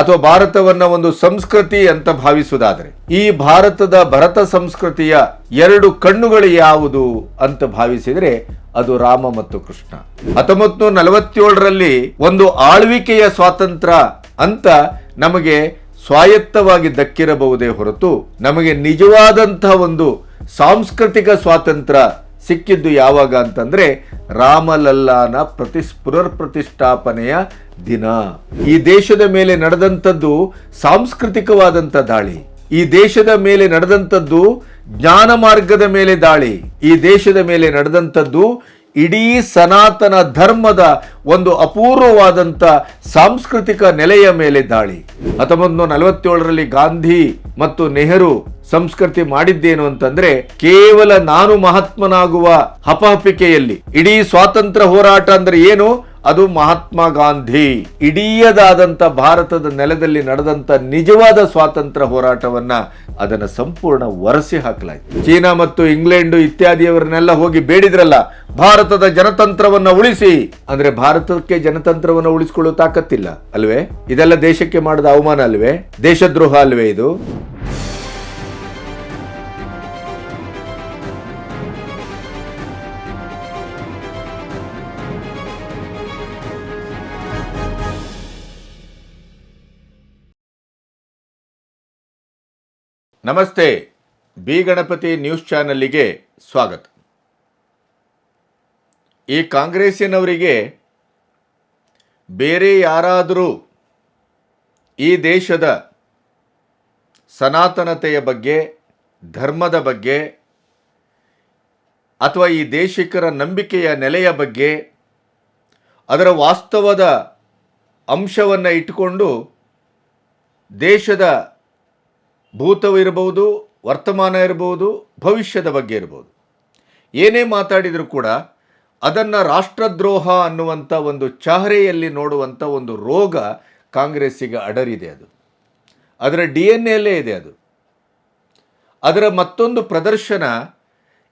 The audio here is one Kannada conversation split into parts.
ಅಥವಾ ಭಾರತವನ್ನ ಒಂದು ಸಂಸ್ಕೃತಿ ಅಂತ ಭಾವಿಸುವುದಾದರೆ, ಈ ಭಾರತದ ಭರತ ಸಂಸ್ಕೃತಿಯ ಎರಡು ಕಣ್ಣುಗಳು ಯಾವುದು ಅಂತ ಭಾವಿಸಿದರೆ ಅದು ರಾಮ ಮತ್ತು ಕೃಷ್ಣ. ಹತ್ತೊಂಬತ್ತು ನಲವತ್ತೇಳರಲ್ಲಿ ಒಂದು ಆಳ್ವಿಕೆಯ ಸ್ವಾತಂತ್ರ್ಯ ಅಂತ ನಮಗೆ ಸ್ವಾಯತ್ತವಾಗಿ ದಕ್ಕಿರಬಹುದೇ ಹೊರತು ನಮಗೆ ನಿಜವಾದಂತಹ ಒಂದು ಸಾಂಸ್ಕೃತಿಕ ಸ್ವಾತಂತ್ರ್ಯ ಸಿಕ್ಕಿದ್ದು ಯಾವಾಗ ಅಂತಂದ್ರೆ ರಾಮಲಲ್ಲಾನ ಪ್ರತಿ ಪುನರ್ ಪ್ರತಿಷ್ಠಾಪನೆಯ ದಿನ. ಈ ದೇಶದ ಮೇಲೆ ನಡೆದಂಥದ್ದು ಸಾಂಸ್ಕೃತಿಕವಾದಂಥ ದಾಳಿ. ಈ ದೇಶದ ಮೇಲೆ ನಡೆದಂಥದ್ದು ಜ್ಞಾನ ಮಾರ್ಗದ ಮೇಲೆ ದಾಳಿ. ಈ ದೇಶದ ಮೇಲೆ ನಡೆದಂಥದ್ದು ಇಡೀ ಸನಾತನ ಧರ್ಮದ ಒಂದು ಅಪೂರ್ವವಾದಂಥ ಸಾಂಸ್ಕೃತಿಕ ನೆಲೆಯ ಮೇಲೆ ದಾಳಿ. ಹತ್ತೊಂಬತ್ತು ನಲವತ್ತೇಳರಲ್ಲಿ ಗಾಂಧಿ ಮತ್ತು ನೆಹರು ಸಂಸ್ಕೃತಿ ಮಾಡಿದ್ದೇನು ಅಂತಂದ್ರೆ ಕೇವಲ ನಾನು ಮಹಾತ್ಮನಾಗುವ ಹಪಹಪಿಕೆಯಲ್ಲಿ ಇಡೀ ಸ್ವಾತಂತ್ರ್ಯ ಹೋರಾಟ ಅಂದ್ರೆ ಏನು? ಅದು ಮಹಾತ್ಮ ಗಾಂಧಿ. ಇಡೀಯದಾದಂಥ ಭಾರತದ ನೆಲದಲ್ಲಿ ನಡೆದಂತ ನಿಜವಾದ ಸ್ವಾತಂತ್ರ್ಯ ಹೋರಾಟವನ್ನ ಅದನ್ನು ಸಂಪೂರ್ಣ ಒರೆಸಿ ಹಾಕಲಾಯಿತು. ಚೀನಾ ಮತ್ತು ಇಂಗ್ಲೆಂಡ್ ಇತ್ಯಾದಿಯವರನ್ನೆಲ್ಲ ಹೋಗಿ ಬೇಡಿದ್ರಲ್ಲ, ಭಾರತದ ಜನತಂತ್ರವನ್ನ ಉಳಿಸಿ. ಅಂದ್ರೆ ಭಾರತಕ್ಕೆ ಜನತಂತ್ರವನ್ನ ಉಳಿಸಿಕೊಳ್ಳೋ ತಾಕತ್ತಿಲ್ಲ ಅಲ್ವೇ? ಇದೆಲ್ಲ ದೇಶಕ್ಕೆ ಮಾಡಿದ ಅವಮಾನ ಅಲ್ವೇ? ದೇಶದ್ರೋಹ ಅಲ್ವೇ ಇದು? ನಮಸ್ತೆ. ಬಿ ಗಣಪತಿ ನ್ಯೂಸ್ ಚಾನಲ್ಲಿಗೆ ಸ್ವಾಗತ. ಈ ಕಾಂಗ್ರೆಸ್ಸಿನವರಿಗೆ ಬೇರೆ ಯಾರಾದರೂ ಈ ದೇಶದ ಸನಾತನತೆಯ ಬಗ್ಗೆ, ಧರ್ಮದ ಬಗ್ಗೆ ಅಥವಾ ಈ ದೇಶಿಕರ ನಂಬಿಕೆಯ ನೆಲೆಯ ಬಗ್ಗೆ ಅದರ ವಾಸ್ತವದ ಅಂಶವನ್ನು ಇಟ್ಟುಕೊಂಡು ದೇಶದ ಭೂತವಿರಬಹುದು ವರ್ತಮಾನ ಇರಬಹುದು, ಭವಿಷ್ಯದ ಬಗ್ಗೆ ಇರಬಹುದು. ಏನೇ ಮಾತಾಡಿದರೂ ಕೂಡ ಅದನ್ನು ರಾಷ್ಟ್ರದ್ರೋಹ ಅನ್ನುವಂಥ ಒಂದು ಚಹರೆಯಲ್ಲಿ ನೋಡುವಂಥ ಒಂದು ರೋಗ ಕಾಂಗ್ರೆಸ್ಸಿಗೆ ಅಡರಿದೆ ಅದು. ಅದರ ಡಿ ಎನ್ ಎಲ್ಲೇ ಇದೆ ಅದು. ಅದರ ಮತ್ತೊಂದು ಪ್ರದರ್ಶನ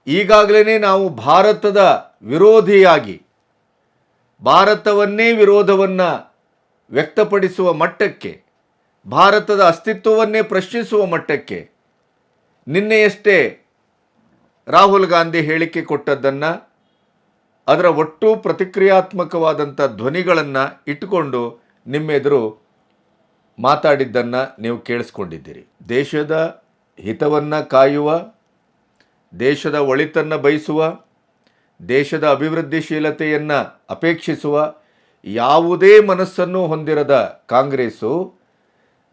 ಈಗಾಗಲೇ ನಾವು ಭಾರತದ ವಿರೋಧಿಯಾಗಿ, ಭಾರತವನ್ನೇ ವಿರೋಧವನ್ನು ವ್ಯಕ್ತಪಡಿಸುವ ಮಟ್ಟಕ್ಕೆ ಭಾರತದ ಅಸ್ತಿತ್ವವನ್ನೇ ಪ್ರಶ್ನಿಸುವ ಮಟ್ಟಕ್ಕೆ ನಿನ್ನೆಯಷ್ಟೇ ರಾಹುಲ್ ಗಾಂಧಿ ಹೇಳಿಕೆ ಕೊಟ್ಟದ್ದನ್ನು, ಅದರ ಒಟ್ಟು ಪ್ರತಿಕ್ರಿಯಾತ್ಮಕವಾದಂಥ ಧ್ವನಿಗಳನ್ನು ಇಟ್ಟುಕೊಂಡು ನಿಮ್ಮೆದುರು ಮಾತಾಡಿದ್ದನ್ನು ನೀವು ಕೇಳಿಸ್ಕೊಂಡಿದ್ದೀರಿ. ದೇಶದ ಹಿತವನ್ನು ಕಾಯುವ, ದೇಶದ ಒಳಿತನ್ನು ಬಯಸುವ, ದೇಶದ ಅಭಿವೃದ್ಧಿಶೀಲತೆಯನ್ನು ಅಪೇಕ್ಷಿಸುವ ಯಾವುದೇ ಮನಸ್ಸನ್ನು ಹೊಂದಿರದ ಕಾಂಗ್ರೆಸ್ಸು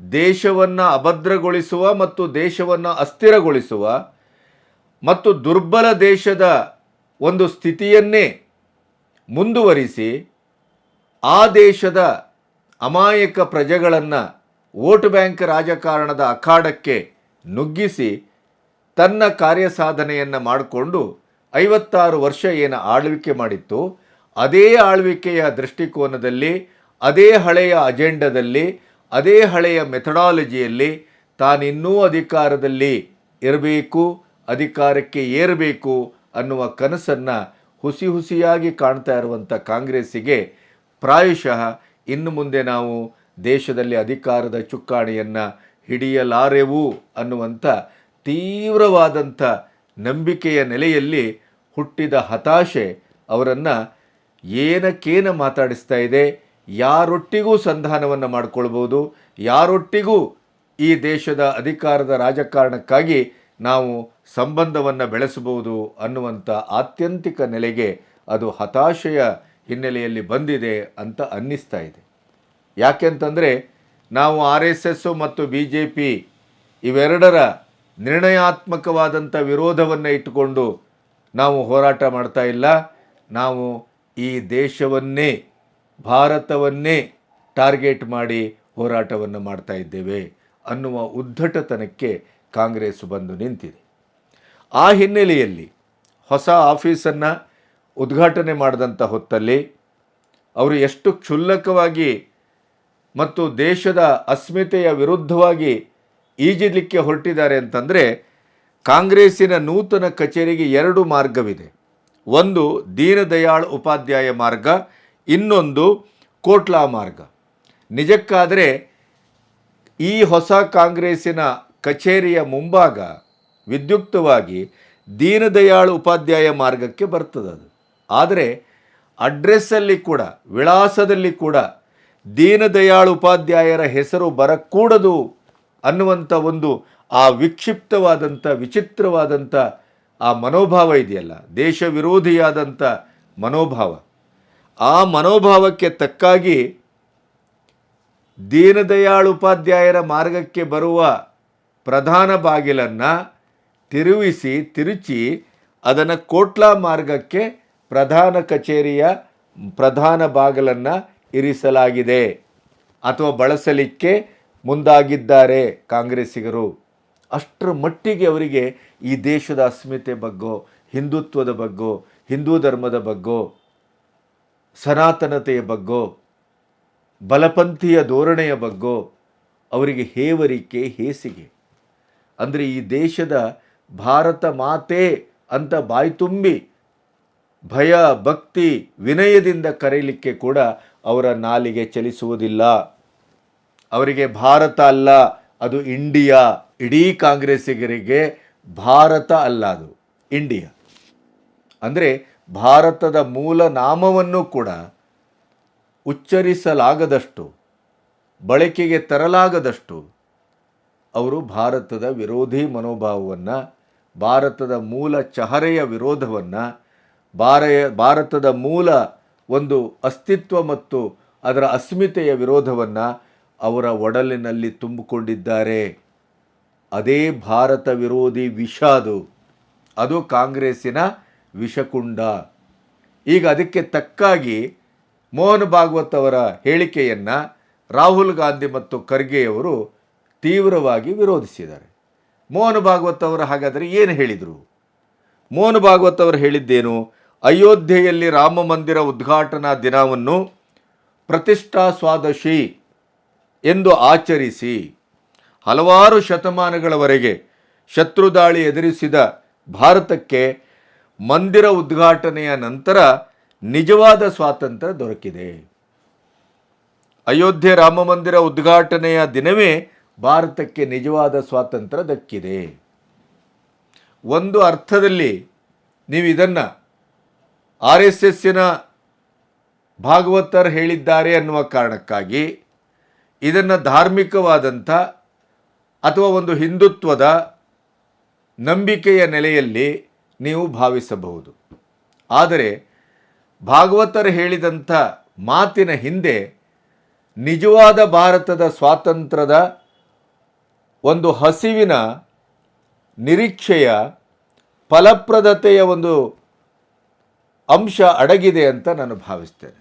ದೇಶವನ್ನು ಅಭದ್ರಗೊಳಿಸುವ ಮತ್ತು ದೇಶವನ್ನು ಅಸ್ಥಿರಗೊಳಿಸುವ ಮತ್ತು ದುರ್ಬಲ ದೇಶದ ಒಂದು ಸ್ಥಿತಿಯನ್ನೇ ಮುಂದುವರಿಸಿ ಆ ದೇಶದ ಅಮಾಯಕ ಪ್ರಜೆಗಳನ್ನು ವೋಟ್ ಬ್ಯಾಂಕ್ ರಾಜಕಾರಣದ ಅಖಾಡಕ್ಕೆ ನುಗ್ಗಿಸಿ ತನ್ನ ಕಾರ್ಯಸಾಧನೆಯನ್ನು ಮಾಡಿಕೊಂಡು ಐವತ್ತಾರು ವರ್ಷ ಏನು ಆಳ್ವಿಕೆ ಮಾಡಿತ್ತು, ಅದೇ ಆಳ್ವಿಕೆಯ ದೃಷ್ಟಿಕೋನದಲ್ಲಿ, ಅದೇ ಹಳೆಯ ಅಜೆಂಡದಲ್ಲಿ ಅದೇ ಹಳೆಯ ಮೆಥಡಾಲಜಿಯಲ್ಲಿ ತಾನಿನ್ನೂ ಅಧಿಕಾರದಲ್ಲಿ ಇರಬೇಕು, ಅಧಿಕಾರಕ್ಕೆ ಏರಬೇಕು ಅನ್ನುವ ಕನಸನ್ನು ಹುಸಿ ಹುಸಿಯಾಗಿ ಕಾಣ್ತಾ ಇರುವಂಥ ಕಾಂಗ್ರೆಸ್ಸಿಗೆ ಪ್ರಾಯಶಃ ಇನ್ನು ಮುಂದೆ ನಾವು ದೇಶದಲ್ಲಿ ಅಧಿಕಾರದ ಚುಕ್ಕಾಣಿಯನ್ನು ಹಿಡಿಯಲಾರೆವು ಅನ್ನುವಂಥ ತೀವ್ರವಾದಂಥ ನಂಬಿಕೆಯ ನೆಲೆಯಲ್ಲಿ ಹುಟ್ಟಿದ ಹತಾಶೆ ಅವರನ್ನು ಏನಕ್ಕೇನ ಮಾತಾಡಿಸ್ತಾ ಇದೆ? ಯಾರೊಟ್ಟಿಗೂ ಸಂಧಾನವನ್ನು ಮಾಡಿಕೊಳ್ಬೋದು ಯಾರೊಟ್ಟಿಗೂ ಈ ದೇಶದ ಅಧಿಕಾರದ ರಾಜಕಾರಣಕ್ಕಾಗಿ ನಾವು ಸಂಬಂಧವನ್ನು ಬೆಳೆಸಬಹುದು ಅನ್ನುವಂಥ ಆತ್ಯಂತಿಕ ನೆಲೆಗೆ ಅದು ಹತಾಶೆಯ ಹಿನ್ನೆಲೆಯಲ್ಲಿ ಬಂದಿದೆ ಅಂತ ಅನ್ನಿಸ್ತಾ ಇದೆ. ಯಾಕೆಂತಂದರೆ ನಾವು ಆರ್ ಎಸ್ ಎಸ್ಸು ಮತ್ತು ಬಿ ಜೆ ಪಿ ಇವೆರಡರ ನಿರ್ಣಯಾತ್ಮಕವಾದಂಥ ವಿರೋಧವನ್ನು ಇಟ್ಟುಕೊಂಡು ನಾವು ಹೋರಾಟ ಮಾಡ್ತಾ ಇಲ್ಲ. ನಾವು ಈ ದೇಶವನ್ನೇ ಭಾರತವನ್ನೇ ಟಾರ್ಗೆಟ್ ಮಾಡಿ ಹೋರಾಟವನ್ನು ಮಾಡ್ತಾ ಇದ್ದೇವೆ ಅನ್ನುವ ಉದ್ಧಟತನಕ್ಕೆ ಕಾಂಗ್ರೆಸ್ ಬಂದು ನಿಂತಿದೆ. ಆ ಹಿನ್ನೆಲೆಯಲ್ಲಿ ಹೊಸ ಆಫೀಸನ್ನು ಉದ್ಘಾಟನೆ ಮಾಡಿದಂಥ ಹೊತ್ತಲ್ಲಿ ಅವರು ಎಷ್ಟು ಕ್ಷುಲ್ಲಕವಾಗಿ ಮತ್ತು ದೇಶದ ಅಸ್ಮಿತೆಯ ವಿರುದ್ಧವಾಗಿ ಈಜಲಿಕ್ಕೆ ಹೊರಟಿದ್ದಾರೆ ಅಂತಂದರೆ ಕಾಂಗ್ರೆಸ್ಸಿನ ನೂತನ ಕಚೇರಿಗೆ ಎರಡು ಮಾರ್ಗವಿದೆ. ಒಂದು ದೀನದಯಾಳ್ ಉಪಾಧ್ಯಾಯ ಮಾರ್ಗ ಇನ್ನೊಂದು ಕೋಟ್ಲಾ ಮಾರ್ಗ. ನಿಜಕ್ಕಾದರೆ ಈ ಹೊಸ ಕಾಂಗ್ರೆಸ್ಸಿನ ಕಚೇರಿಯ ಮುಂಭಾಗ ವಿದ್ಯುಕ್ತವಾಗಿ ದೀನದಯಾಳ್ ಉಪಾಧ್ಯಾಯ ಮಾರ್ಗಕ್ಕೆ ಬರ್ತದೆ ಅದು. ಆದರೆ ಅಡ್ರೆಸ್ಸಲ್ಲಿ ಕೂಡ, ವಿಳಾಸದಲ್ಲಿ ಕೂಡ ದೀನದಯಾಳ್ ಉಪಾಧ್ಯಾಯರ ಹೆಸರು ಬರಕೂಡದು ಅನ್ನುವಂಥ ಒಂದು ಆ ವಿಕ್ಷಿಪ್ತವಾದಂಥ ವಿಚಿತ್ರವಾದಂಥ ಆ ಮನೋಭಾವ ಇದೆಯಲ್ಲ ದೇಶ ವಿರೋಧಿಯಾದಂಥ ಮನೋಭಾವ. ಆ ಮನೋಭಾವಕ್ಕೆ ತಕ್ಕಾಗಿ ದೀನದಯಾಳ್ ಉಪಾಧ್ಯಾಯರ ಮಾರ್ಗಕ್ಕೆ ಬರುವ ಪ್ರಧಾನ ಬಾಗಿಲನ್ನು ತಿರುವಿಸಿ, ತಿರುಚಿ ಅದನ್ನು ಕೋಟ್ಲಾ ಮಾರ್ಗಕ್ಕೆ ಪ್ರಧಾನ ಕಚೇರಿಯ ಪ್ರಧಾನ ಬಾಗಿಲನ್ನು ಇರಿಸಲಾಗಿದೆ ಅಥವಾ ಬಳಸಲಿಕ್ಕೆ ಮುಂದಾಗಿದ್ದಾರೆ ಕಾಂಗ್ರೆಸ್ಸಿಗರು. ಅಷ್ಟರ ಮಟ್ಟಿಗೆ ಅವರಿಗೆ ಈ ದೇಶದ ಅಸ್ಮಿತೆ ಬಗ್ಗೋ, ಹಿಂದುತ್ವದ ಬಗ್ಗೋ, ಹಿಂದೂ ಧರ್ಮದ ಬಗ್ಗೋ ಸನಾತನತೆಯ ಬಗ್ಗೋ, ಬಲಪಂಥೀಯ ಧೋರಣೆಯ ಬಗ್ಗೋ, ಅವರಿಗೆ ಹೇವರಿಕೆ, ಹೇಸಿಗೆ. ಅಂದರೆ ಈ ದೇಶದ ಭಾರತ ಮಾತೆ ಅಂತ ಬಾಯ್ತುಂಬಿ ಭಯ, ಭಕ್ತಿ, ವಿನಯದಿಂದ ಕರೆಯಲಿಕ್ಕೆ ಕೂಡ ಅವರ ನಾಲಿಗೆ ಚಲಿಸುವುದಿಲ್ಲ. ಅವರಿಗೆ ಭಾರತ ಅಲ್ಲ, ಅದು ಇಂಡಿಯಾ. ಇಡೀ ಕಾಂಗ್ರೆಸ್ಸಿಗರಿಗೆ ಭಾರತ ಅಲ್ಲ ಅದು, ಇಂಡಿಯಾ. ಅಂದರೆ ಭಾರತದ ಮೂಲ ನಾಮವನ್ನು ಕೂಡ ಉಚ್ಚರಿಸಲಾಗದಷ್ಟು, ಬಳಕೆಗೆ ತರಲಾಗದಷ್ಟು ಅವರು ಭಾರತದ ವಿರೋಧಿ ಮನೋಭಾವವನ್ನು, ಭಾರತದ ಮೂಲ ಚಹರೆಯ ವಿರೋಧವನ್ನು, ಭಾರಯ, ಭಾರತದ ಮೂಲ ಒಂದು ಅಸ್ತಿತ್ವ ಮತ್ತು ಅದರ ಅಸ್ಮಿತೆಯ ವಿರೋಧವನ್ನು ಅವರ ಒಡಲಿನಲ್ಲಿ ತುಂಬಿಕೊಂಡಿದ್ದಾರೆ. ಅದೇ ಭಾರತ ವಿರೋಧಿ ವಿಷಾದು ಅದು ಕಾಂಗ್ರೆಸ್ಸಿನ ವಿಷಕುಂಡ. ಈಗ ಅದಕ್ಕೆ ತಕ್ಕಾಗಿ ಮೋಹನ್ ಭಾಗವತ್ ಅವರ ಹೇಳಿಕೆಯನ್ನು ರಾಹುಲ್ ಗಾಂಧಿ ಮತ್ತು ಖರ್ಗೆಯವರು ತೀವ್ರವಾಗಿ ವಿರೋಧಿಸಿದ್ದಾರೆ. ಮೋಹನ್ ಭಾಗವತ್ ಅವರು ಹಾಗಾದರೆ ಏನು ಹೇಳಿದರು? ಮೋಹನ್ ಭಾಗವತ್ ಅವರು ಹೇಳಿದ್ದೇನು? ಅಯೋಧ್ಯೆಯಲ್ಲಿ ರಾಮ ಮಂದಿರ ಉದ್ಘಾಟನಾ ದಿನವನ್ನು ಪ್ರತಿಷ್ಠಾ ಸ್ವಾದಶಿ ಎಂದು ಆಚರಿಸಿ ಹಲವಾರು ಶತಮಾನಗಳವರೆಗೆ ಶತ್ರು ದಾಳಿ ಎದುರಿಸಿದ ಭಾರತಕ್ಕೆ ಮಂದಿರ ಉದ್ಘಾಟನೆಯ ನಂತರ ನಿಜವಾದ ಸ್ವಾತಂತ್ರ್ಯ ದೊರಕಿದೆ. ಅಯೋಧ್ಯೆ ರಾಮ ಮಂದಿರ ಉದ್ಘಾಟನೆಯ ದಿನವೇ ಭಾರತಕ್ಕೆ ನಿಜವಾದ ಸ್ವಾತಂತ್ರ್ಯ ದಕ್ಕಿದೆ. ಒಂದು ಅರ್ಥದಲ್ಲಿ ನೀವು ಇದನ್ನು ಆರ್ ಎಸ್ ಎಸ್ಸಿನ ಭಾಗವತರ್ ಹೇಳಿದ್ದಾರೆ ಅನ್ನುವ ಕಾರಣಕ್ಕಾಗಿ ಇದನ್ನು ಧಾರ್ಮಿಕವಾದಂಥ ಅಥವಾ ಒಂದು ಹಿಂದುತ್ವದ ನಂಬಿಕೆಯ ನೆಲೆಯಲ್ಲಿ ನೀವು ಭಾವಿಸಬಹುದು. ಆದರೆ ಭಾಗವತರು ಹೇಳಿದಂಥ ಮಾತಿನ ಹಿಂದೆ ನಿಜವಾದ ಭಾರತದ ಸ್ವಾತಂತ್ರ್ಯದ ಒಂದು ಹಸಿವಿನ ನಿರೀಕ್ಷೆಯ ಫಲಪ್ರದತೆಯ ಒಂದು ಅಂಶ ಅಡಗಿದೆ ಅಂತ ನಾನು ಭಾವಿಸ್ತೇನೆ.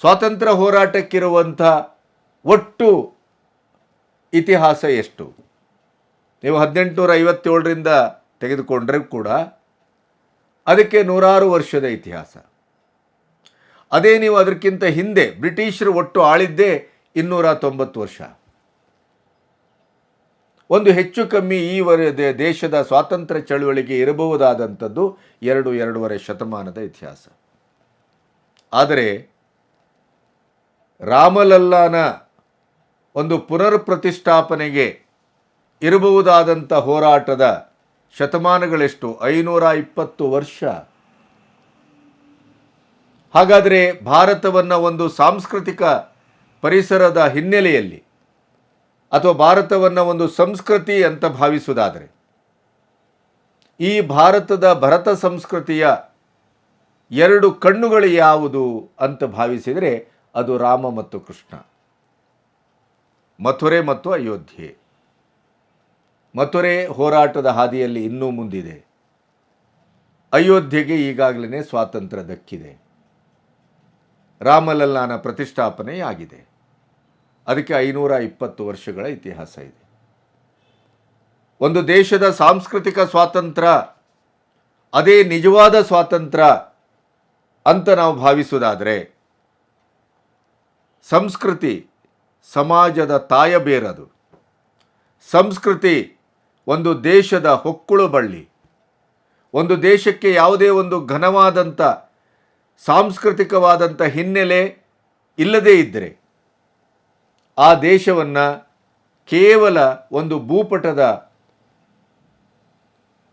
ಸ್ವಾತಂತ್ರ್ಯ ಹೋರಾಟಕ್ಕಿರುವಂಥ ಒಟ್ಟು ಇತಿಹಾಸ ಎಷ್ಟು? ನೀವು ಹದಿನೆಂಟುನೂರ ಐವತ್ತೇಳರಿಂದ ತೆಗೆದುಕೊಂಡ್ರೆ ಕೂಡ ಅದಕ್ಕೆ ನೂರಾರು ವರ್ಷದ ಇತಿಹಾಸ. ಅದೇ ನೀವು ಅದಕ್ಕಿಂತ ಹಿಂದೆ ಬ್ರಿಟಿಷರು ಒಟ್ಟು ಆಳಿದ್ದೇ ಇನ್ನೂರ ತೊಂಬತ್ತು ವರ್ಷ. ಒಂದು ಹೆಚ್ಚು ಕಮ್ಮಿ ಈ ದೇಶದ ಸ್ವಾತಂತ್ರ್ಯ ಚಳುವಳಿಗೆ ಇರಬಹುದಾದಂಥದ್ದು ಎರಡು ಎರಡೂವರೆ ಶತಮಾನದ ಇತಿಹಾಸ. ಆದರೆ ರಾಮಲಲ್ಲಾನ ಒಂದು ಪುನರ್ ಪ್ರತಿಷ್ಠಾಪನೆಗೆ ಇರಬಹುದಾದಂಥ ಹೋರಾಟದ ಶತಮಾನಗಳೆಷ್ಟು? ಐನೂರ ಇಪ್ಪತ್ತು ವರ್ಷ. ಹಾಗಾದರೆ ಭಾರತವನ್ನು ಒಂದು ಸಾಂಸ್ಕೃತಿಕ ಪರಿಸರದ ಹಿನ್ನೆಲೆಯಲ್ಲಿ ಅಥವಾ ಭಾರತವನ್ನು ಒಂದು ಸಂಸ್ಕೃತಿ ಅಂತ ಭಾವಿಸುವುದಾದರೆ, ಈ ಭಾರತದ ಭರತ ಸಂಸ್ಕೃತಿಯ ಎರಡು ಕಣ್ಣುಗಳು ಯಾವುದು ಅಂತ ಭಾವಿಸಿದರೆ ಅದು ರಾಮ ಮತ್ತು ಕೃಷ್ಣ. ಮಥುರೆ ಮತ್ತು ಅಯೋಧ್ಯೆ. ಮಥುರೆ ಹೋರಾಟದ ಹಾದಿಯಲ್ಲಿ ಇನ್ನೂ ಮುಂದಿದೆ. ಅಯೋಧ್ಯೆಗೆ ಈಗಾಗಲೇ ಸ್ವಾತಂತ್ರ್ಯ ದಕ್ಕಿದೆ. ರಾಮಲಲ್ಲಾನ ಪ್ರತಿಷ್ಠಾಪನೆಯಾಗಿದೆ. ಅದಕ್ಕೆ ಐನೂರ ಇಪ್ಪತ್ತು ವರ್ಷಗಳ ಇತಿಹಾಸ ಇದೆ. ಒಂದು ದೇಶದ ಸಾಂಸ್ಕೃತಿಕ ಸ್ವಾತಂತ್ರ್ಯ, ಅದೇ ನಿಜವಾದ ಸ್ವಾತಂತ್ರ್ಯ ಅಂತ ನಾವು ಭಾವಿಸುವುದಾದರೆ, ಸಂಸ್ಕೃತಿ ಸಮಾಜದ ತಾಯಬೇರದು. ಸಂಸ್ಕೃತಿ ಒಂದು ದೇಶದ ಹೊಕ್ಕುಳು ಬಳ್ಳಿ. ಒಂದು ದೇಶಕ್ಕೆ ಯಾವುದೇ ಒಂದು ಘನವಾದಂಥ, ಸಾಂಸ್ಕೃತಿಕವಾದಂಥ ಹಿನ್ನೆಲೆ ಇಲ್ಲದೇ ಇದ್ದರೆ ಆ ದೇಶವನ್ನು ಕೇವಲ ಒಂದು ಭೂಪಟದ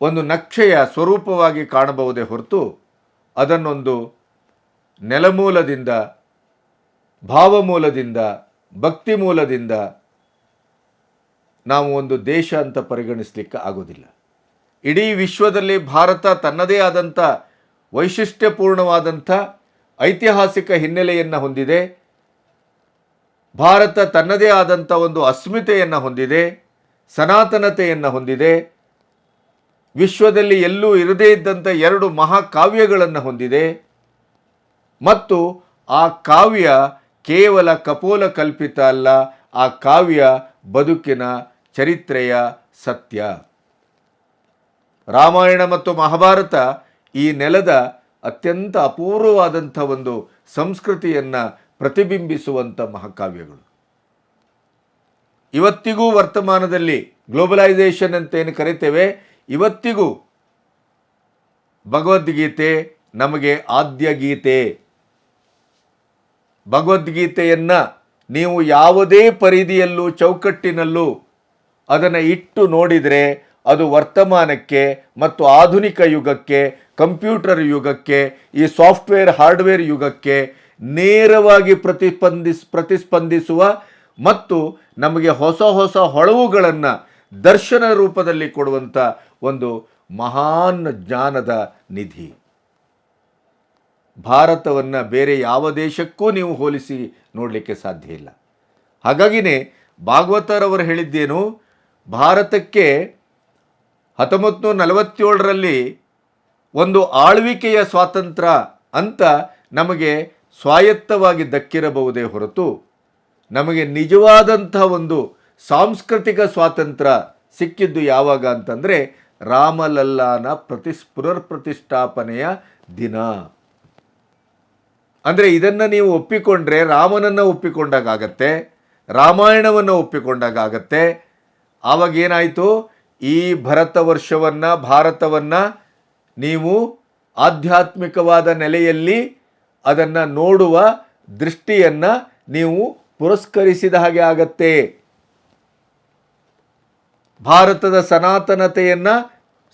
ಒಂದು ನಕ್ಷೆಯ ಸ್ವರೂಪವಾಗಿ ಕಾಣಬಹುದೇ ಹೊರತು ಅದನ್ನೊಂದು ನೆಲಮೂಲದಿಂದ, ಭಾವಮೂಲದಿಂದ ಭಕ್ತಿ ಮೂಲದಿಂದ ನಾವು ಒಂದು ದೇಶ ಅಂತ ಪರಿಗಣಿಸಲಿಕ್ಕೆ ಆಗೋದಿಲ್ಲ. ಇಡೀ ವಿಶ್ವದಲ್ಲಿ ಭಾರತ ತನ್ನದೇ ಆದಂಥ ವೈಶಿಷ್ಟ್ಯಪೂರ್ಣವಾದಂಥ ಐತಿಹಾಸಿಕ ಹಿನ್ನೆಲೆಯನ್ನು ಹೊಂದಿದೆ. ಭಾರತ ತನ್ನದೇ ಆದಂಥ ಒಂದು ಅಸ್ಮಿತೆಯನ್ನು ಹೊಂದಿದೆ, ಸನಾತನತೆಯನ್ನು ಹೊಂದಿದೆ. ವಿಶ್ವದಲ್ಲಿ ಎಲ್ಲೂ ಇರದೇ ಇದ್ದಂಥ ಎರಡು ಮಹಾಕಾವ್ಯಗಳನ್ನು ಹೊಂದಿದೆ. ಮತ್ತು ಆ ಕಾವ್ಯ ಕೇವಲ ಕಪೋಲ ಕಲ್ಪಿತ ಅಲ್ಲ, ಆ ಕಾವ್ಯ ಬದುಕಿನ ಚರಿತ್ರೆಯ ಸತ್ಯ. ರಾಮಾಯಣ ಮತ್ತು ಮಹಾಭಾರತ ಈ ನೆಲದ ಅತ್ಯಂತ ಅಪೂರ್ವವಾದಂಥ ಒಂದು ಸಂಸ್ಕೃತಿಯನ್ನು ಪ್ರತಿಬಿಂಬಿಸುವಂಥ ಮಹಾಕಾವ್ಯಗಳು. ಇವತ್ತಿಗೂ ವರ್ತಮಾನದಲ್ಲಿ ಗ್ಲೋಬಲೈಸೇಷನ್ ಅಂತ ಏನು ಕರಿತೇವೆ, ಇವತ್ತಿಗೂ ಭಗವದ್ಗೀತೆ ನಮಗೆ ಆದ್ಯ ಗೀತೆ. ಭಗವದ್ಗೀತೆಯನ್ನು ನೀವು ಯಾವುದೇ ಪರಿಧಿಯಲ್ಲೂ, ಚೌಕಟ್ಟಿನಲ್ಲೂ ಅದನ್ನು ಇಟ್ಟು ನೋಡಿದರೆ ಅದು ವರ್ತಮಾನಕ್ಕೆ ಮತ್ತು ಆಧುನಿಕ ಯುಗಕ್ಕೆ, ಕಂಪ್ಯೂಟರ್ ಯುಗಕ್ಕೆ, ಈ ಸಾಫ್ಟ್ವೇರ್, ಹಾರ್ಡ್ವೇರ್ ಯುಗಕ್ಕೆ ನೇರವಾಗಿ ಪ್ರತಿಸ್ಪಂದಿಸ್, ಪ್ರತಿಸ್ಪಂದಿಸುವ ಮತ್ತು ನಮಗೆ ಹೊಸ ಹೊಸ ಹೊಳವುಗಳನ್ನು ದರ್ಶನ ರೂಪದಲ್ಲಿ ಕೊಡುವಂಥ ಒಂದು ಮಹಾನ್ ಜ್ಞಾನದ ನಿಧಿ. ಭಾರತವನ್ನು ಬೇರೆ ಯಾವ ದೇಶಕ್ಕೂ ನೀವು ಹೋಲಿಸಿ ನೋಡಲಿಕ್ಕೆ ಸಾಧ್ಯ ಇಲ್ಲ. ಹಾಗಾಗಿನೇ ಭಾಗವತರವರು ಹೇಳಿದ್ದೇನು? ಭಾರತಕ್ಕೆ ಹತ್ತೊಂಬತ್ತು ನಲವತ್ತೇಳರಲ್ಲಿ ಒಂದು ಆಳ್ವಿಕೆಯ ಸ್ವಾತಂತ್ರ್ಯ ಅಂತ ನಮಗೆ ಸ್ವಾಯತ್ತವಾಗಿ ದಕ್ಕಿರಬಹುದೇ ಹೊರತು ನಮಗೆ ನಿಜವಾದಂಥ ಒಂದು ಸಾಂಸ್ಕೃತಿಕ ಸ್ವಾತಂತ್ರ್ಯ ಸಿಕ್ಕಿದ್ದು ಯಾವಾಗ ಅಂತಂದರೆ ರಾಮಲಲ್ಲಾನ ಪ್ರತಿಸ್, ಪುನರ್ಪ್ರತಿಷ್ಠಾಪನೆಯ ದಿನ. ಅಂದರೆ ಇದನ್ನು ನೀವು ಒಪ್ಪಿಕೊಂಡ್ರೆ ರಾಮನನ್ನು ಒಪ್ಪಿಕೊಂಡಾಗತ್ತೆ ರಾಮಾಯಣವನ್ನು ಒಪ್ಪಿಕೊಂಡಾಗತ್ತೆ ಆವಾಗ ಏನಾಯಿತು? ಈ ಭರತ ವರ್ಷವನ್ನು, ಭಾರತವನ್ನು ನೀವು ಆಧ್ಯಾತ್ಮಿಕವಾದ ನೆಲೆಯಲ್ಲಿ ಅದನ್ನು ನೋಡುವ ದೃಷ್ಟಿಯನ್ನು ನೀವು ಪುರಸ್ಕರಿಸಿದ ಹಾಗೆ ಆಗತ್ತೆ. ಭಾರತದ ಸನಾತನತೆಯನ್ನು